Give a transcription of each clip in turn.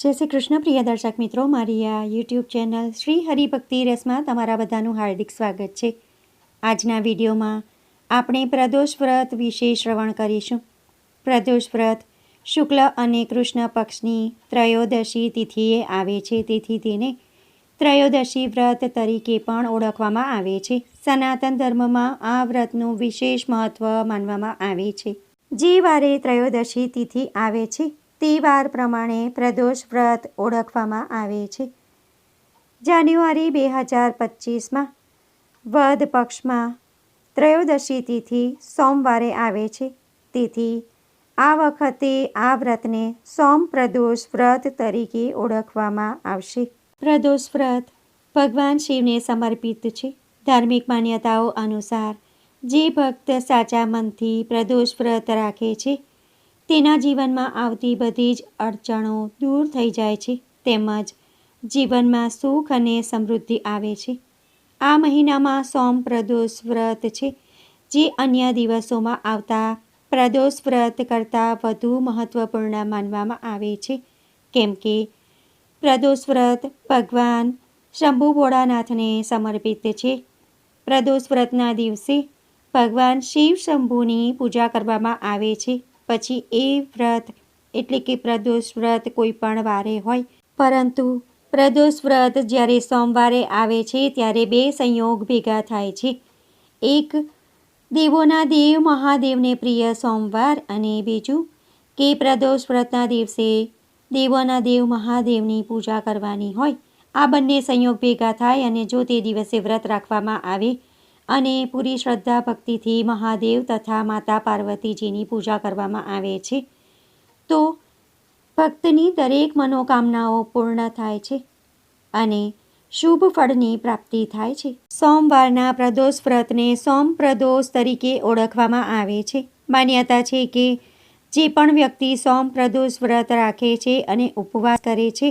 જય શ્રી કૃષ્ણ, પ્રિય દર્શક મિત્રો. મારી આ યુટ્યુબ ચેનલ શ્રી હરિભક્તિ રસમાં તમારા બધાનું હાર્દિક સ્વાગત છે. આજના વિડીયોમાં આપણે પ્રદોષ વ્રત વિશે શ્રવણ કરીશું. પ્રદોષ વ્રત શુક્લ અને કૃષ્ણ પક્ષની ત્રયોદશી તિથિએ આવે છે. તેથી તેને ત્રયોદશી વ્રત તરીકે પણ ઓળખવામાં આવે છે. સનાતન ધર્મમાં આ વ્રતનું વિશેષ મહત્ત્વ માનવામાં આવે છે. જે વારે ત્રયોદશી તિથિ આવે છે તે વાર પ્રમાણે પ્રદોષ વ્રત ઓળખવામાં આવે છે. જાન્યુઆરી બે હજાર પચીસમાં વદ પક્ષમાં ત્રયોદશી તિથિ સોમવારે આવે છે. તેથી આ વખતે આ વ્રતને સોમ પ્રદોષ વ્રત તરીકે ઓળખવામાં આવશે. પ્રદોષ વ્રત ભગવાન શિવને સમર્પિત છે. ધાર્મિક માન્યતાઓ અનુસાર જે ભક્ત સાચા મનથી પ્રદોષ વ્રત રાખે છે તેના જીવનમાં આવતી બધી જ અડચણો દૂર થઈ જાય છે, તેમજ જીવનમાં સુખ અને સમૃદ્ધિ આવે છે. આ મહિનામાં સોમ પ્રદોષ વ્રત છે, જે અન્ય દિવસોમાં આવતા પ્રદોષ વ્રત કરતાં વધુ મહત્વપૂર્ણ માનવામાં આવે છે. કેમ કે પ્રદોષ વ્રત ભગવાન શંભુ ભોળાનાથને સમર્પિત છે. પ્રદોષ વ્રતના દિવસે ભગવાન શિવ શંભુની પૂજા કરવામાં આવે છે. પછી એ વ્રત, એટલે કે પ્રદોષ વ્રત કોઈ પણ વારે હોય. પરંતુ પ્રદોષ વ્રત જ્યારે સોમવારે આવે છે, ત્યારે બે સંયોગ ભેગા થાય છે. એક, દેવોના દેવ મહાદેવને પ્રિય સોમવાર અને બીજું, કે પ્રદોષ વ્રતના દિવસે દેવોના દેવ મહાદેવની પૂજા કરવાની હોય. આ બંને સંયોગ ભેગા થાય અને જો તે દિવસે વ્રત રાખવામાં આવે અને પૂરી શ્રદ્ધા ભક્તિથી મહાદેવ તથા માતા પાર્વતીજીની પૂજા કરવામાં આવે છે. તો ભક્તની દરેક મનોકામનાઓ પૂર્ણ થાય છે અને શુભ ફળની પ્રાપ્તિ થાય છે. સોમવારના પ્રદોષ વ્રતને સોમ પ્રદોષ તરીકે ઓળખવામાં આવે છે. માન્યતા છે કે જે પણ વ્યક્તિ સોમ પ્રદોષ વ્રત રાખે છે અને ઉપવાસ કરે છે,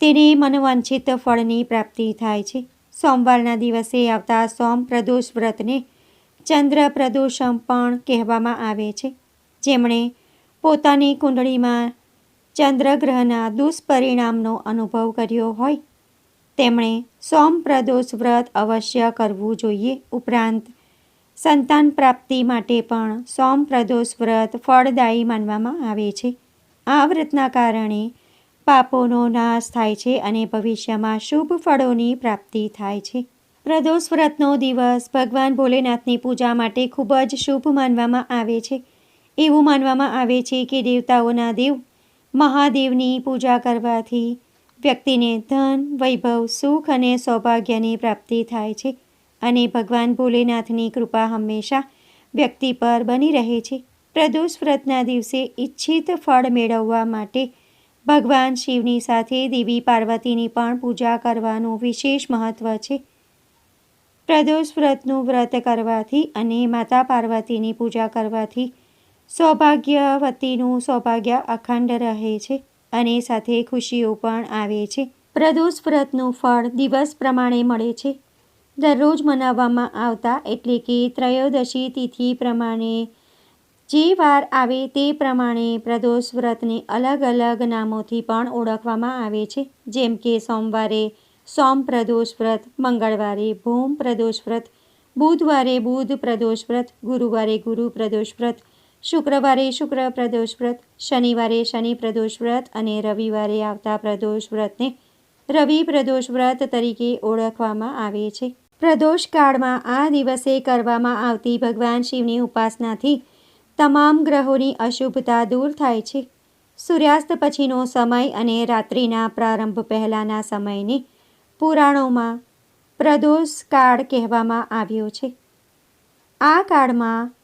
તેને મનવાંછિત ફળની પ્રાપ્તિ થાય છે. સોમવારના દિવસે આવતા સોમ પ્રદોષ વ્રતને ચંદ્ર પ્રદોષમ પણ કહેવામાં આવે છે. જેમણે પોતાની કુંડળીમાં ચંદ્રગ્રહના દુષ્પરિણામનો અનુભવ કર્યો હોય, તેમણે સોમ પ્રદોષ વ્રત અવશ્ય કરવું જોઈએ. ઉપરાંત, સંતાન પ્રાપ્તિ માટે પણ સોમ પ્રદોષ વ્રત ફળદાયી માનવામાં આવે છે. આ વ્રતના કારણે પાપોનો નાશ થાય છે અને ભવિષ્યમાં શુભ ફળોની પ્રાપ્તિ થાય છે. પ્રદોષ વ્રતનો દિવસ ભગવાન ભોલેનાથની પૂજા માટે ખૂબ જ શુભ માનવામાં આવે છે. એવું માનવામાં આવે છે કે દેવતાઓના દેવ મહાદેવની પૂજા કરવાથી વ્યક્તિને ધન, વૈભવ, સુખ અને સૌભાગ્યની પ્રાપ્તિ થાય છે અને ભગવાન ભોલેનાથની કૃપા હંમેશા વ્યક્તિ પર બની રહે છે. પ્રદોષ વ્રતના દિવસે ઈચ્છિત ફળ મેળવવા માટે ભગવાન શિવની સાથે દેવી પાર્વતીની પણ પૂજા કરવાનું વિશેષ મહત્ત્વ છે. પ્રદોષ વ્રતનું વ્રત કરવાથી અને માતા પાર્વતીની પૂજા કરવાથી સૌભાગ્યવતીનું સૌભાગ્ય અખંડ રહે છે અને સાથે ખુશીઓ પણ આવે છે. પ્રદોષ વ્રતનું ફળ દિવસ પ્રમાણે મળે છે. દરરોજ મનાવવામાં આવતા એટલે કે ત્રયોદશી તિથિ પ્રમાણે જે વાર આવે તે પ્રમાણે પ્રદોષ વ્રતને અલગ અલગ નામોથી પણ ઓળખવામાં આવે છે. જેમ કે સોમવારે સોમ પ્રદોષ વ્રત મંગળવારે ભૂમ પ્રદોષ વ્રત બુધવારે બુધ પ્રદોષ વ્રત ગુરુવારે ગુરુ પ્રદોષ વ્રત શુક્રવારે શુક્ર પ્રદોષ વ્રત શનિવારે શનિ પ્રદોષ વ્રત અને રવિવારે આવતા પ્રદોષ વ્રતને રવિ પ્રદોષ વ્રત તરીકે ઓળખવામાં આવે છે. પ્રદોષ કાળમાં આ દિવસે કરવામાં આવતી ભગવાન શિવની ઉપાસનાથી તમામ ગ્રહોની અશુભતા દૂર થાય છે. સૂર્યાસ્ત પછીનો સમય અને રાત્રિના પ્રારંભ પહેલાંના સમયને પુરાણોમાં પ્રદોષ કાળ કહેવામાં આવ્યો છે. આ કાળમાં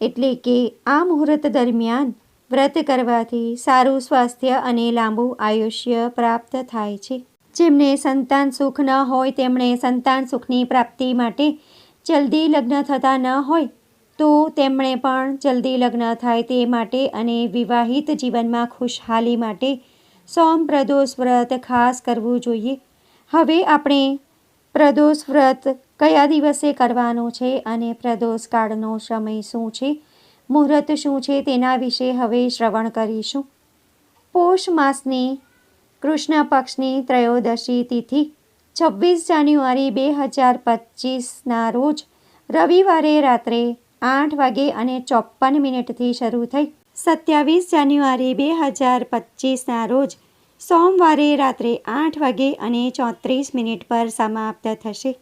એટલે કે આ મુહૂર્ત દરમિયાન વ્રત કરવાથી સારું સ્વાસ્થ્ય અને લાંબુ આયુષ્ય પ્રાપ્ત થાય છે. જેમને સંતાન સુખ ન હોય તેમણે સંતાન સુખની પ્રાપ્તિ માટે જલ્દી લગ્ન થતા ન હોય તો તેમણે પણ જલ્દી લગ્ન થાય તે માટે અને વિવાહિત જીવનમાં ખુશહાલી માટે સોમ પ્રદોષ વ્રત ખાસ કરવું જોઈએ. હવે આપણે પ્રદોષ વ્રત કયા દિવસે કરવાનું છે અને પ્રદોષ કાળનો સમય શું છે, મુહૂર્ત શું છે તેના વિશે હવે શ્રવણ કરીશું. પોષ માસની કૃષ્ણ પક્ષની ત્રયોદશી તિથિ, છવ્વીસ જાન્યુઆરી બે હજાર પચીસના રોજ રવિવારે રાત્રે આઠ વાગે અને ચોપન મિનિટથી શરૂ થઈ. સત્યાવીસ જાન્યુઆરી બે હજાર પચીસના રોજ સોમવારે રાત્રે આઠ વાગે અને ચોત્રીસ મિનિટ પર સમાપ્ત થશે.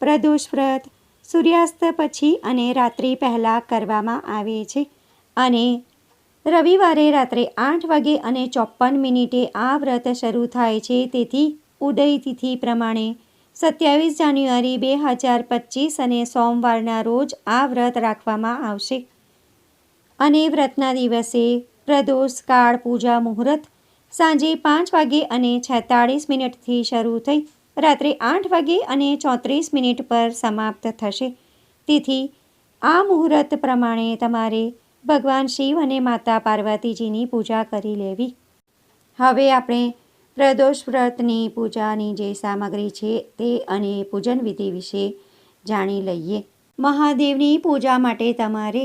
પ્રદોષ વ્રત સૂર્યાસ્ત પછી અને રાત્રિ પહેલાં કરવામાં આવે છે અને રવિવારે રાત્રે આઠ વાગે અને ચોપન મિનિટે આ વ્રત શરૂ થાય છે તેથી ઉદય તિથિ પ્રમાણે સત્યાવીસ જાન્યુઆરી બે હજાર પચીસ અને સોમવારના રોજ આ વ્રત રાખવામાં આવશે. અને વ્રતના દિવસે પ્રદોષ, કાળ, પૂજા, મુહૂર્ત સાંજે પાંચ વાગે અને છેતાળીસ મિનિટથી શરૂ થઈ રાત્રે આઠ વાગે અને ચોત્રીસ મિનિટ પર સમાપ્ત થશે. તેથી આ મુહૂર્ત પ્રમાણે તમારે ભગવાન શિવ અને માતા પાર્વતીજીની પૂજા કરી લેવી. હવે આપણે પ્રદોષ વ્રતની પૂજાની જે સામગ્રી છે તે અને પૂજન વિધિ વિશે જાણી લઈએ. મહાદેવની પૂજા માટે તમારે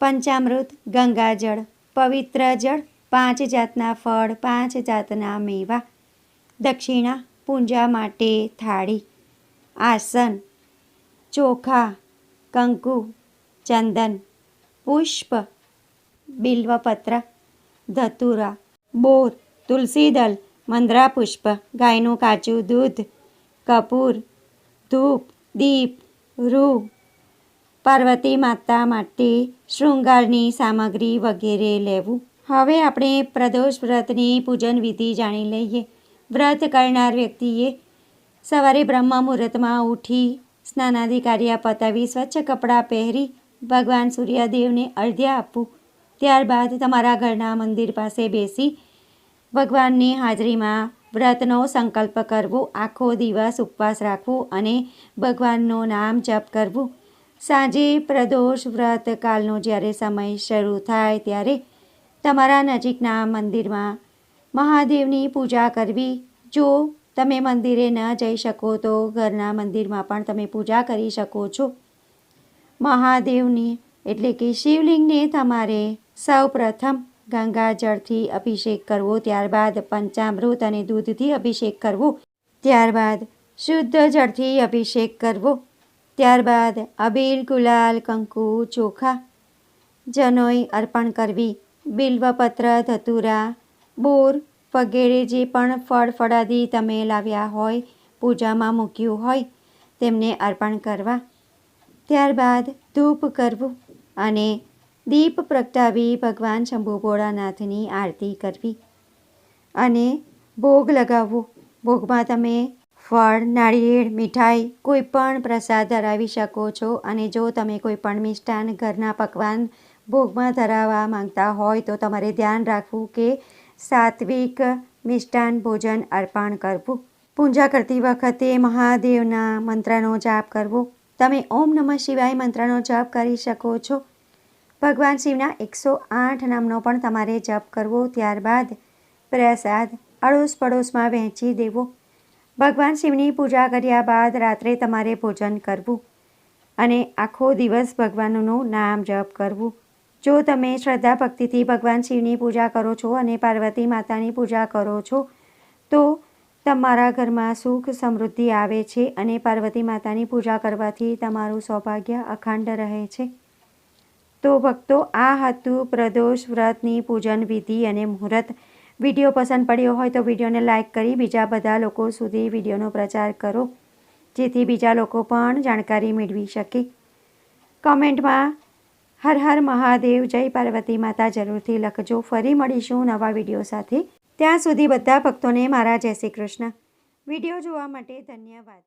પંચામૃત, ગંગાજળ, પવિત્ર જળ, પાંચ જાતના ફળ, પાંચ જાતના મેવા, દક્ષિણા, પૂજા માટે થાળી, આસન, ચોખા, કંકુ, ચંદન, પુષ્પ, બિલ્વપત્ર, ધતુરા, બોર, તુલસીદલ મંદરા પુષ્પ, ગાયનું કાચું દૂધ, કપૂર, ધૂપ, દીપ, રૂ, પાર્વતી માતા માટે શૃંગારની સામગ્રી વગેરે લેવું. હવે આપણે પ્રદોષ વ્રતની પૂજન વિધિ જાણી લઈએ. વ્રત કરનાર વ્યક્તિએ સવારે બ્રહ્મ મુહૂર્તમાં ઉઠી સ્નાનાદિ પતાવી સ્વચ્છ કપડાં પહેરી ભગવાન સૂર્યદેવને અર્ધ્ય આપવું. ત્યારબાદ તમારા ઘરના મંદિર પાસે બેસી ભગવાનની હાજરીમાં વ્રતનો સંકલ્પ કરવો, આખો દિવસ ઉપવાસ રાખવો અને ભગવાનનું નામ જપ કરવું. સાંજે પ્રદોષ વ્રત કાલનો જ્યારે સમય શરૂ થાય ત્યારે તમારા નજીકના મંદિરમાં મહાદેવની પૂજા કરવી. જો તમે મંદિરે ન જઈ શકો તો ઘરના મંદિરમાં પણ તમે પૂજા કરી શકો છો. મહાદેવની એટલે કે શિવલિંગને તમારે સૌ પ્રથમ ગંગાજળથી અભિષેક કરવો, ત્યારબાદ પંચામૃત અને દૂધથી અભિષેક કરવો, ત્યારબાદ શુદ્ધ જળથી અભિષેક કરવો, ત્યારબાદ અબીર ગુલાલ કંકુ ચોખા, જનોઈ અર્પણ કરવી, બિલ્વપત્ર, ધતુરા, બોર, વગેરે જે પણ ફળ ફળાદી તમે લાવ્યા હોય, પૂજામાં મૂક્યું હોય, તેમને અર્પણ કરવા, ત્યારબાદ ધૂપ કરવું અને દીપ પ્રગટાવી ભગવાન શંભુ ભોળાનાથની આરતી કરવી અને ભોગ લગાવવો. ભોગમાં તમે ફળ, નાળિયેર, મીઠાઈ કોઈ પણ પ્રસાદ ધરાવી શકો છો અને જો તમે કોઈ પણ મિષ્ટાન ઘરના પકવાન ભોગમાં ધરાવવા માંગતા હોય તો તમારે ધ્યાન રાખવું કે સાત્વિક મિષ્ટાન ભોજન અર્પણ કરવું. પૂજા કરતી વખતે મહાદેવના મંત્રનો જાપ કરવો. તમે ઓમ નમઃ શિવાય મંત્રનો જાપ કરી શકો છો. ભગવાન શિવના એકસો આઠ નામનો પણ તમારે જપ કરવો, ત્યારબાદ પ્રસાદ અડોશ પડોશમાં વહેંચી દેવો. ભગવાન શિવની પૂજા કર્યા બાદ રાત્રે તમારે ભોજન કરવું અને આખો દિવસ ભગવાનનું નામ જપ કરવું. જો તમે શ્રદ્ધા ભક્તિથી ભગવાન શિવની પૂજા કરો છો અને પાર્વતી માતાની પૂજા કરો છો, તો તમારા ઘરમાં સુખ સમૃદ્ધિ આવે છે અને પાર્વતી માતાની પૂજા કરવાથી તમારું સૌભાગ્ય અખંડ રહે છે. તો ભક્તો, આ હતું પ્રદોષ વ્રતની પૂજન વિધિ અને મુહૂર્ત. વીડિયો પસંદ પડ્યો હોય તો વિડીયોને લાઇક કરી બીજા બધા લોકો સુધી વિડીયોનો પ્રચાર કરો, જેથી બીજા લોકો પણ જાણકારી મેળવી શકે. કમેન્ટમાં, હર હર મહાદેવ, જય પાર્વતી માતા, જરૂરથી લખજો. ફરી મળીશું નવા વીડિયો સાથે. ત્યાં સુધી બધા ભક્તોને મારા જય શ્રી કૃષ્ણ. વીડિયો જોવા માટે ધન્યવાદ.